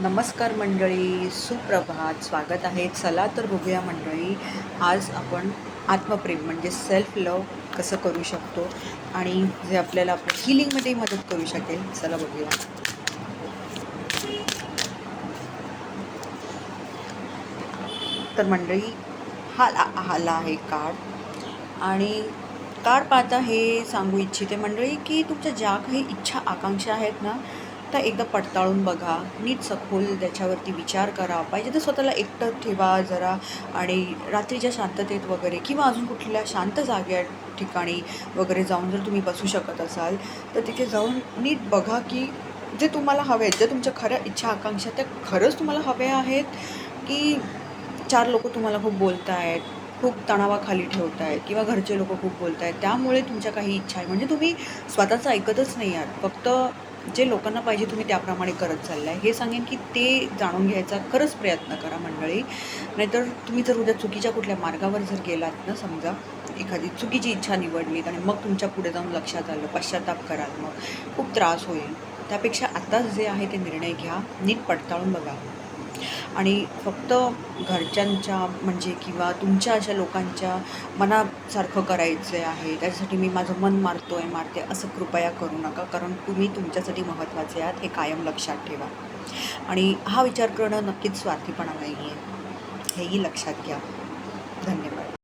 नमस्कार मंडळी सुप्रभात. स्वागत आहे. चला तर बघूया मंडळी आज आपण आत्मप्रेम म्हणजे सेल्फ लव कसं करू शकतो आणि जे आपल्याला आपल्या हिलिंगमध्ये मदत करू शकेल चला बघूया. तर मंडळी हा आला आहे कार्ड आणि कार्ड पाहता हे सांगू इच्छिते मंडळी की तुमच्या ज्या काही इच्छा आकांक्षा आहेत ना त्या एकदा पडताळून बघा. नीट सखोल त्याच्यावरती विचार करा. पाहिजे तर स्वतःला एकटं ठेवा जरा आणि रात्रीच्या शांततेत वगैरे किंवा अजून कुठल्या शांत जाग्या ठिकाणी वगैरे जाऊन जर तुम्ही बसू शकत असाल तर तिथे जाऊन नीट बघा की जे तुम्हाला हवे आहेत ज्या तुमच्या खऱ्या इच्छा आकांक्षा त्या खरंच तुम्हाला हव्या आहेत की चार लोक तुम्हाला खूप बोलत आहेत खूप तणावाखाली ठेवत आहेत किंवा घरचे लोक खूप बोलत आहेत त्यामुळे तुमच्या काही इच्छा आहे. म्हणजे तुम्ही स्वतःचं ऐकतच नाही आहात. फक्त जे लोकांना पाहिजे तुम्ही त्याप्रमाणे करत चाललं आहे हे सांगेन की ते जाणून घ्यायचा खरंच प्रयत्न करा मंडळी. नाहीतर तुम्ही जर उद्या चुकीच्या कुठल्या मार्गावर जर गेलात ना समजा एखादी चुकीची इच्छा निवडलीत आणि मग तुमच्यापुढे जाऊन लक्षात आलं पश्चाताप कराल मग खूप त्रास होईल. त्यापेक्षा आत्ताच जे आहे ते निर्णय घ्या. नीट पडताळून बघा. आणि फक्त घरच्यांच्या म्हणजे किंवा तुमच्या अशा लोकांच्या मनासारखं करायचं आहे त्याच्यासाठी मी माझं मन मारतो आहे मारते असं कृपया करू नका. कारण तुम्ही तुमच्यासाठी महत्त्वाचे आहात हे कायम लक्षात ठेवा. आणि हा विचार करणं नक्कीच स्वार्थीपणा नाही आहे हेही लक्षात घ्या. धन्यवाद.